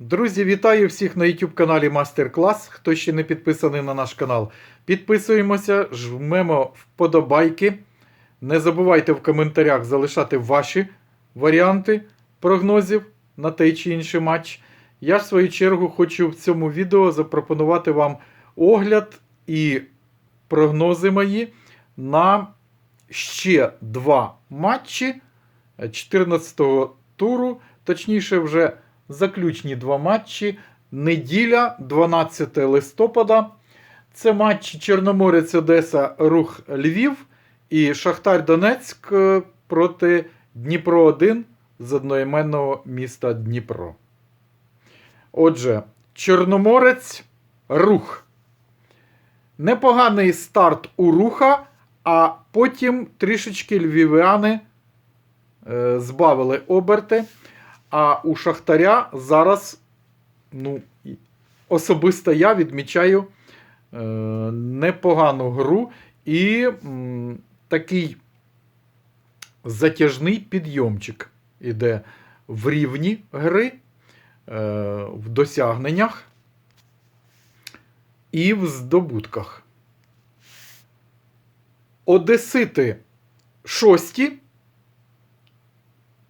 Друзі, вітаю всіх на YouTube каналі Мастер Клас. Хто ще не підписаний на наш канал, підписуємося, жмемо вподобайки. Не забувайте в коментарях залишати ваші варіанти прогнозів на той чи інший матч. Я в свою чергу хочу в цьому відео запропонувати вам огляд і прогнози мої на ще два матчі 14-го туру, точніше, вже заключні два матчі. Неділя, 12 листопада. Це матчі Чорноморець Одеса, Рух Львів і Шахтар Донецьк е, проти Дніпро 1 з одноіменного міста Дніпро. Отже, Чорноморець Рух. Непоганий старт у руха, а потім трішечки львів'яни е, збавили оберти. А у Шахтаря зараз, ну, особисто я відмічаю е, непогану гру і м, такий затяжний підйомчик іде в рівні гри, е, в досягненнях і в здобутках. Одесити шості,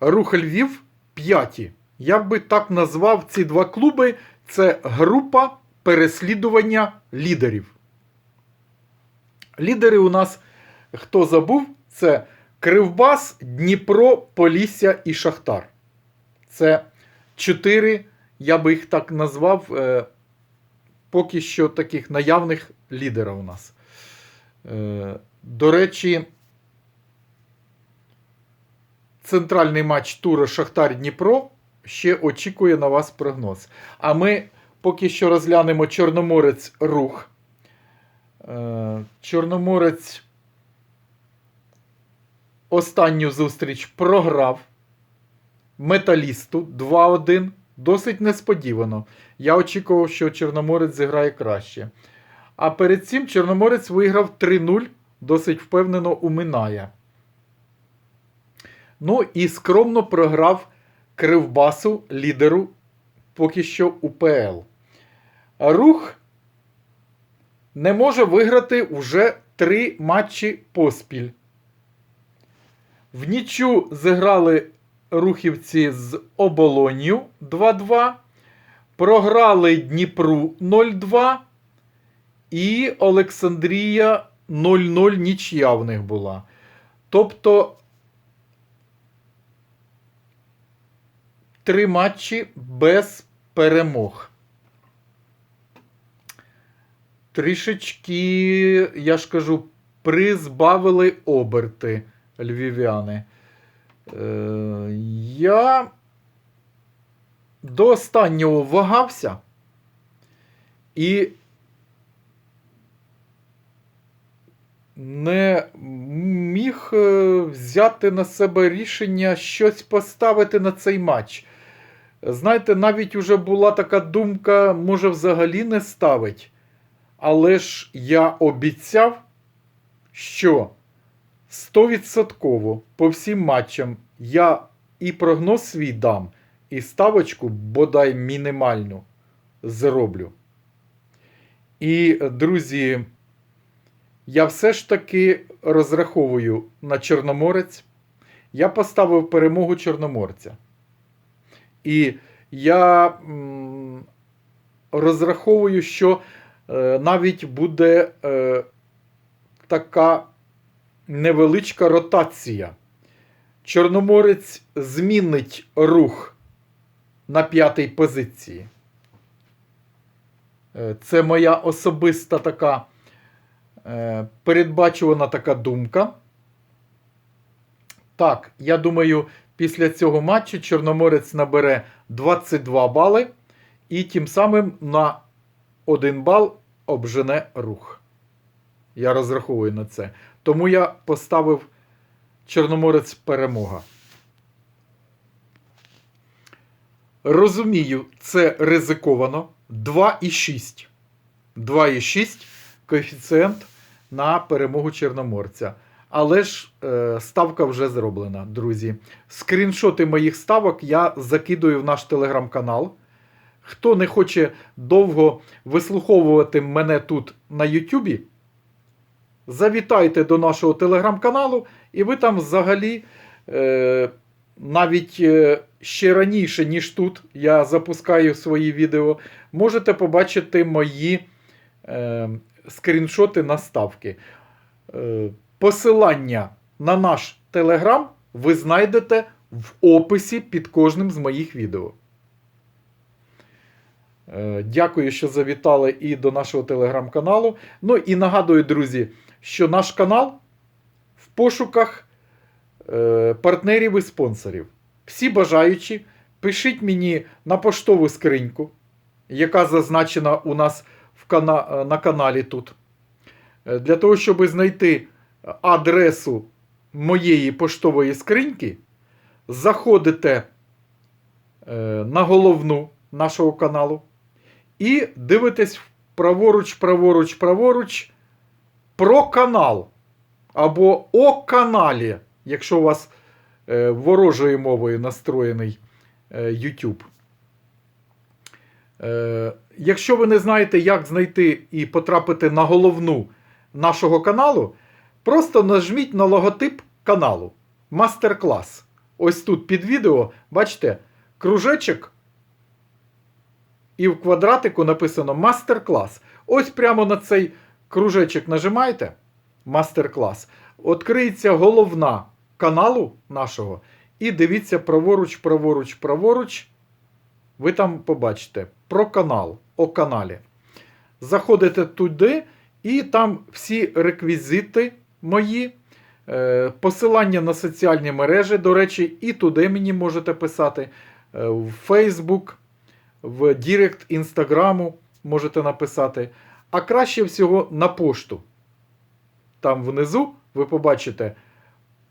Рух Львів п'яті. Я би так назвав ці два клуби. Це група переслідування лідерів. Лідери у нас, хто забув, це Кривбас, Дніпро, Полісся і Шахтар. Це чотири, я би їх так назвав, е, поки що таких наявних лідера у нас. Е, до речі, центральний матч туру Шахтар Дніпро ще очікує на вас прогноз. А ми поки що розглянемо Чорноморець Рух. Е, Чорноморець останню зустріч програв металісту 2-1. Досить несподівано. Я очікував, що Чорноморець зіграє краще. А перед цим Чорноморець виграв 3-0, досить впевнено у Миная. Ну і скромно програв Кривбасу лідеру поки що УПЛ. Рух не може виграти вже три матчі поспіль. В нічу зіграли рухівці з Оболонью 2-2. Програли Дніпру 0-2. І Олександрія 0-0 нічия в них була. Тобто три матчі без перемог. Трішечки, я ж кажу, призбавили оберти львів'яни. Е, я до останнього вагався і не міг е, взяти на себе рішення щось поставити на цей матч. Знаєте, навіть уже була така думка, може, взагалі не ставить. Але ж я обіцяв, що 100% по всім матчам я і прогноз свій дам, і ставочку, бодай мінімальну, зроблю. І, друзі, я все ж таки розраховую на Чорноморець. Я поставив перемогу Чорноморця. І я розраховую, що е, навіть буде е, така невеличка ротація. Чорноморець змінить рух на п'ятій позиції. Е, Це моя особиста така передбачувана така думка. Так, я думаю, після цього матчу Чорноморець набере 22 бали і тим самим на 1 бал обжене рух. Я розраховую на це. Тому я поставив Чорноморець перемога. Розумію, це ризиковано. 2,6. 2,6 коефіцієнт на перемогу Чорноморця. Але ж е, ставка вже зроблена, друзі. Скріншоти моїх ставок я закидую в наш телеграм-канал. хто не хоче довго вислуховувати мене тут на Ютубі, завітайте до нашого телеграм-каналу, і ви там взагалі е, навіть е, ще раніше, ніж тут, я запускаю свої відео, можете побачити мої е, скріншоти наставки. Е, посилання на наш телеграм ви знайдете в описі під кожним з моїх відео. Е, Дякую, що завітали і до нашого телеграм-каналу. Ну і нагадую, друзі, що наш канал в пошуках е, партнерів і спонсорів. Всі бажаючі, пишіть мені на поштову скриньку, яка зазначена у нас в кана- на каналі тут. Е, Для того, щоб знайти адресу моєї поштової скриньки, заходите е, на головну нашого каналу і дивитесь праворуч, праворуч, праворуч про канал або о каналі, якщо у вас е, ворожою мовою настроєний е, YouTube. Якщо ви не знаєте, як знайти і потрапити на головну нашого каналу, просто нажміть на логотип каналу. Мастер-клас. Ось тут під відео, бачите, кружечок, і в квадратику написано мастер-клас. Ось прямо на цей кружечок нажимаєте. Мастер-клас. Відкриється головна каналу нашого. І дивіться праворуч, праворуч, праворуч. Ви там побачите про канал, о каналі. Заходите туди, і там всі реквізити мої, е, посилання на соціальні мережі, до речі, і туди мені можете писати. е, В Facebook, в Дірект Інстаграму можете написати. А краще всього на пошту. Там внизу ви побачите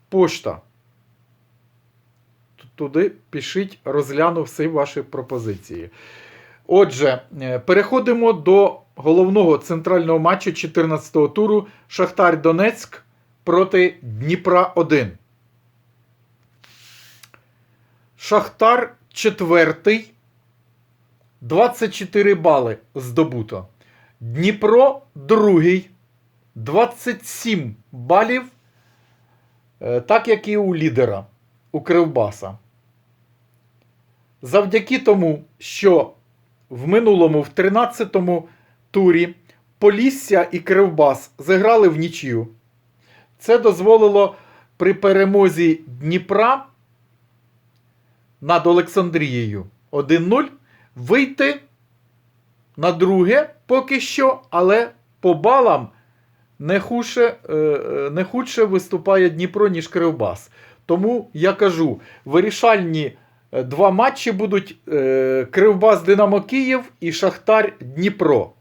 пошта. Туди пишіть, розгляну всі ваші пропозиції. Отже, е, переходимо до головного центрального матчу 14-го туру Шахтар Донецьк проти Дніпра 1. Шахтар четвертий. 24 бали здобуто. Дніпро другий. 27 балів. е, Так як і у лідера у Кривбаса. Завдяки тому, що в минулому, в 13-му турі Полісся і Кривбас зіграли в нічю. Це дозволило при перемозі Дніпра над Олександрією 1-0 вийти на друге поки що, але по балам не худше, е, е, не худше виступає Дніпро, ніж Кривбас. Тому я кажу, вирішальні е, два матчі будуть Кривбас Динамо Київ і Шахтар Дніпро.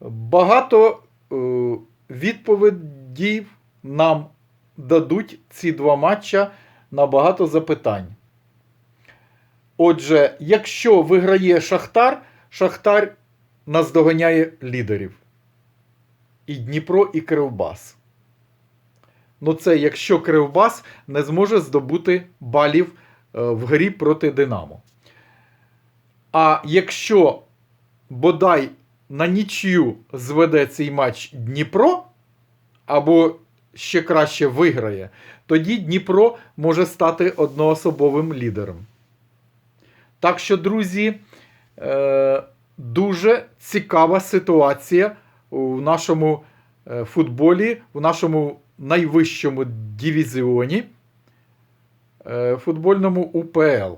Багато е, відповідей нам дадуть ці два матча на багато запитань. Отже, якщо виграє Шахтар, Шахтар наздоганяє лідерів. І Дніпро, і Кривбас. Ну, це якщо Кривбас не зможе здобути балів е, в грі проти Динамо. А якщо бодай на нічю зведе цей матч Дніпро, або ще краще виграє, тоді Дніпро може стати одноособовим лідером. Так що, друзі, е, дуже цікава ситуація у нашому е, футболі, у нашому найвищому дивізіоні е, футбольному УПЛ.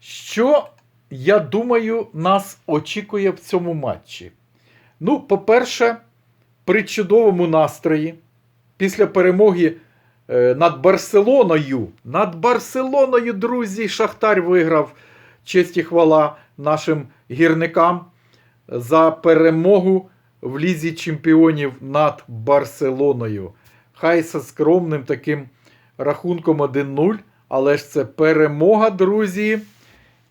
Що, я думаю, нас очікує в цьому матчі? Ну, по-перше, при чудовому настрої, після перемоги е, над Барселоною. Над Барселоною, друзі, Шахтар виграв честь і хвала нашим гірникам за перемогу в Лізі Чемпіонів над Барселоною. Хай зі скромним таким рахунком 1-0, але ж це перемога, друзі.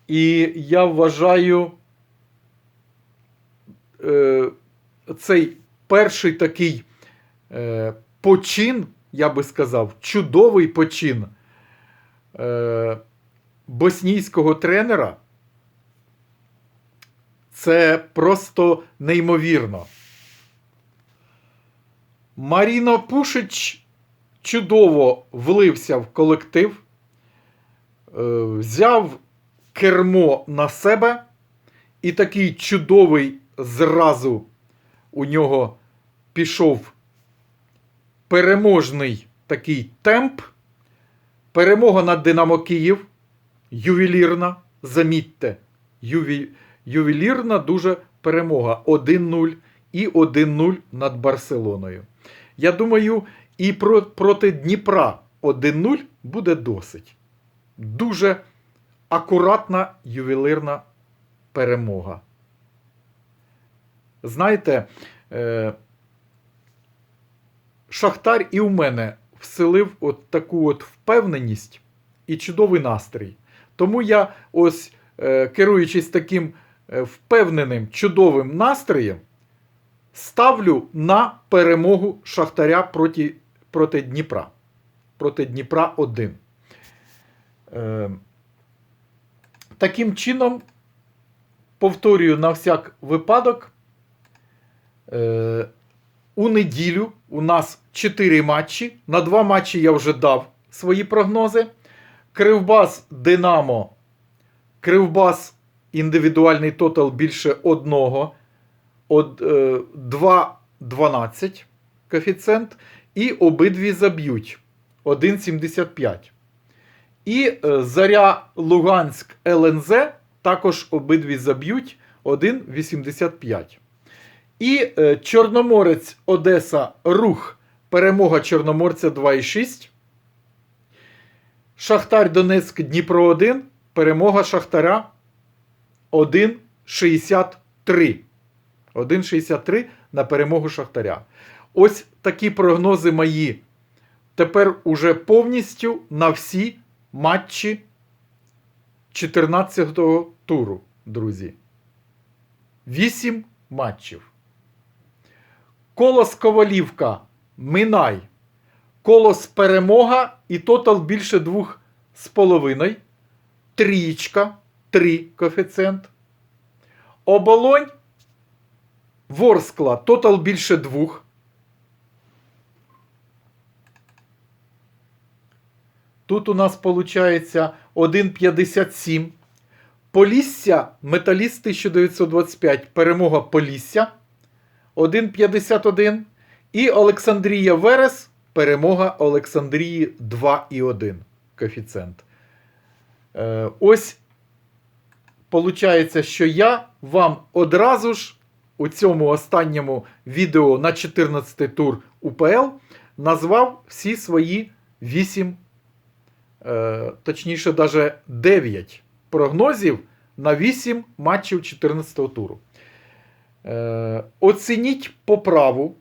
І я вважаю, е, цей перший такий е, почин, я би сказав, чудовий почин е, боснійського тренера це просто неймовірно. Маріно Пушич чудово влився в колектив, е, взяв кермо на себе, і такий чудовий зразу у нього пішов переможний такий темп. Перемога над Динамо Київ. Ювелірна. Замітьте, юві... ювелірна дуже перемога. 1-0 і 1-0 над Барселоною. Я думаю, і про... проти Дніпра 1-0 буде досить. Дуже акуратна ювелірна перемога. Знаєте, е... Шахтар і у мене вселив от таку от впевненість і чудовий настрій. Тому я, ось, е, керуючись таким е, впевненим, чудовим настроєм, ставлю на перемогу Шахтаря проти, проти Дніпра. Проти Дніпра 1. Е, таким чином, повторюю на всяк випадок. Е, у неділю у нас 4 матчі. На 2 матчі я вже дав свої прогнози. Кривбас Динамо. Кривбас індивідуальний тотал більше 1. Е, 2,12 коефіцієнт. І обидві заб'ють 1,75. І е, Заря Луганськ ЛНЗ також обидві заб'ють 1,85. І е, Чорноморець Одеса Рух. Перемога Чорноморця 2,6. Шахтар Донецьк Дніпро 1. Перемога Шахтаря 1,63. 1,63 на перемогу Шахтаря. Ось такі прогнози мої. Тепер уже повністю на всі матчі 14-го туру, друзі. 8 матчів. Колос Ковалівка. Минай. Колос перемога і тотал більше 2,5. Трієчка. 3 коефіцієнт. Оболонь. Ворскла. Тотал більше 2. Тут у нас виходить 1,57. Полісся. Металіст 1925. Перемога Полісся. 1,51. І Олександрія Верес. Перемога Олександрії 2,1 коефіцієнт. Е, ось, получається, що я вам одразу ж у цьому останньому відео на 14 тур УПЛ назвав всі свої 8, е, точніше, навіть 9 прогнозів на 8 матчів 14 туру. Е, оцініть поправу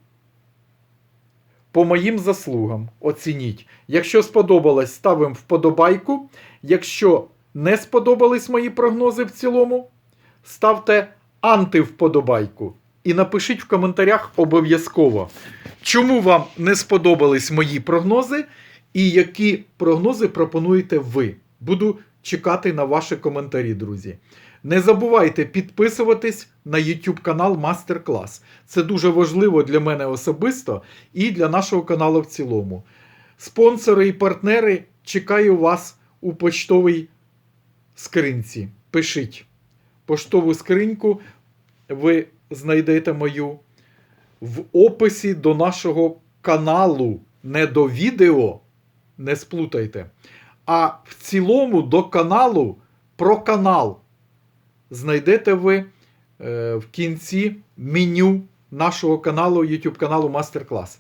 по моїм заслугам. Оцініть. Якщо сподобалось, ставимо вподобайку. Якщо не сподобались мої прогнози в цілому, ставте антивподобайку. І напишіть в коментарях обов'язково, чому вам не сподобались мої прогнози, і які прогнози пропонуєте ви. Буду чекати на ваші коментарі, друзі. Не забувайте підписуватись на YouTube канал Мастер Клас. Це дуже важливо для мене особисто і для нашого каналу в цілому. Спонсори і партнери чекаю вас у поштовій скринці. Пишіть поштову скриньку, ви знайдете мою в описі до нашого каналу. Не до відео, не сплутайте. А в цілому до каналу про канал знайдете ви е, в кінці меню нашого каналу, YouTube каналу Мастер Клас.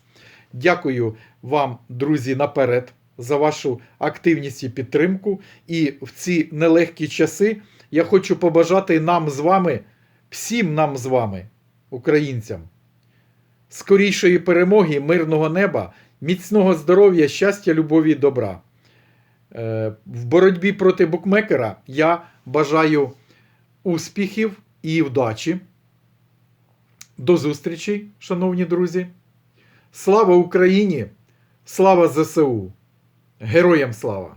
Дякую вам, друзі, наперед за вашу активність і підтримку. І в ці нелегкі часи я хочу побажати нам з вами, всім нам з вами, українцям, скорішої перемоги, мирного неба, міцного здоров'я, щастя, любові і добра. Е, В боротьбі проти букмекера я бажаю успіхів і вдачі. До зустрічі, шановні друзі. Слава Україні! Слава ЗСУ! Героям слава!